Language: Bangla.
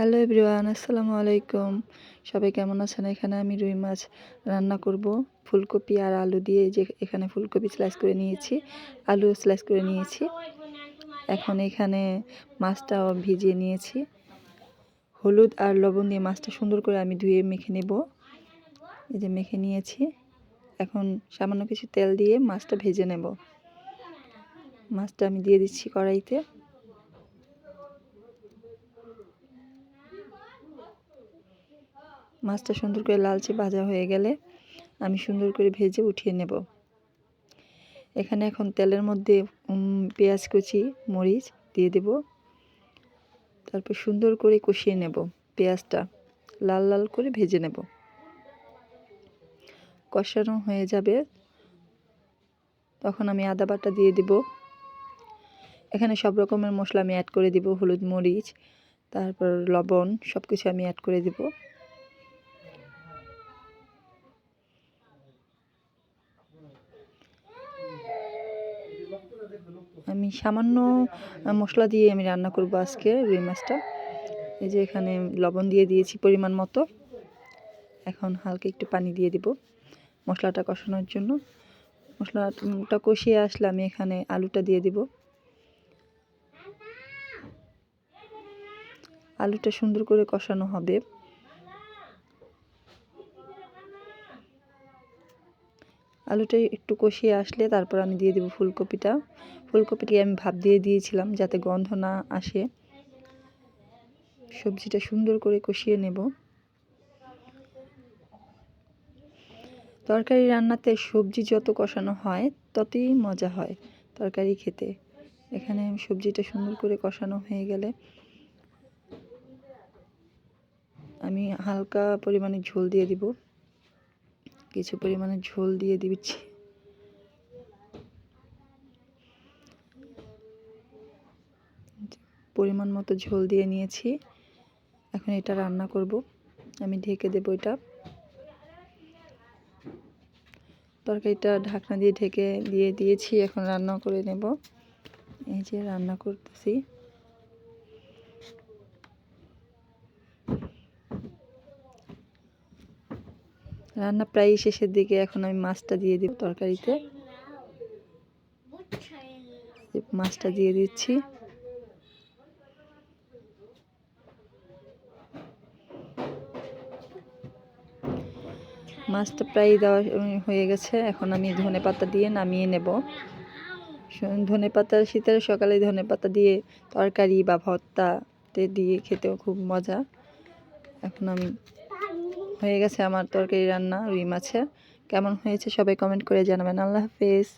হ্যালো এভরিওয়ান, আসসালামু আলাইকুম। সবাই কেমন আছেন? এখানে আমি রুই মাছ রান্না করব। ফুলকপি আর আলু দিয়ে যে এখানে ফুলকপি স্লাইস করে নিয়েছি, আলু স্লাইস করে নিয়েছি। এখন এখানে মাছটা ভিজিয়ে নিয়েছি। হলুদ আর লবণ দিয়ে মাছটা সুন্দর করে আমি ধুয়ে মেখে নেব। এই যে মেখে নিয়েছি। এখন সামান্য কিছু তেল দিয়ে মাছটা ভেজে নেব। মাছটা আমি দিয়ে দিচ্ছি কড়াইতে। মাছটা সুন্দর করে লালচে ভাজা হয়ে গেলে আমি সুন্দর করে ভেজে উঠিয়ে নেব। এখানে এখন তেলের মধ্যে পেঁয়াজ কুচি, মরিচ দিয়ে দেব। তারপর সুন্দর করে কষিয়ে নেব পেঁয়াজটা। লাল লাল করে ভেজে নেব। কষানো হয়ে যাবে। তখন আমি আদা বাটা দিয়ে দিব। এখানে সব রকমের মশলা আমি অ্যাড করে দিব। হলুদ মরিচ, তারপর লবণ সব কিছু আমি অ্যাড করে দিব। আমি সামান্য মশলা দিয়ে আমি রান্না করব আজকে রুই মাছটা। এই যে এখানে লবণ দিয়ে দিয়েছি পরিমাণ মতো। এখন হালকা একটু পানি দিয়ে দিব মশলাটা কষানোর জন্য। মশলাটা কষিয়ে আসলে আমি এখানে আলুটা দিয়ে দিব। আলুটা সুন্দর করে কষানো হবে। আলুটা একটু কষিয়ে আসলে তারপর আমি দিয়ে দেবো ফুলকপিটা। ফুলকপিটি আমি ভাপ দিয়ে দিয়েছিলাম যাতে গন্ধ না আসে। সবজিটা সুন্দর করে কষিয়ে নেব। তরকারি রান্নাতে সবজি যত কষানো হয়, ততই মজা হয় তরকারি খেতে। এখানে সবজিটা সুন্দর করে কষানো হয়ে গেলে আমি হালকা পরিমাণে ঝোল দিয়ে দিব। কিছু পরিমাণে ঝোল দিয়ে দিচ্ছি। পরিমাণ মতো ঝোল দিয়ে নিয়েছি। এখন এটা রান্না করব। আমি ঢেকে দেব এটা। তরকারিটা ঢাকনা দিয়ে ঢেকে দিয়ে দিয়েছি, এখন রান্না করে নেব। এই যে রান্না করতেছি। রান্না প্রায় শেষের দিকে এখন আমি মাছটা দিয়ে দিব তরকারিতে। মাছটা দিয়ে দিচ্ছি। মাছটা প্রায় দেওয়া হয়ে গেছে। এখন আমি ধনে পাতা দিয়ে নামিয়ে নেব। ধনে পাতা শীতের সকালে ধনে পাতা দিয়ে তরকারি বা ভর্তাতে দিয়ে খেতেও খুব মজা। এখন আমি হয়ে গেছে আমার তরকারি রান্না রুই মাছের। কেমন হয়েছে সবাই কমেন্ট করে জানাবেন। আল্লাহ হাফেজ।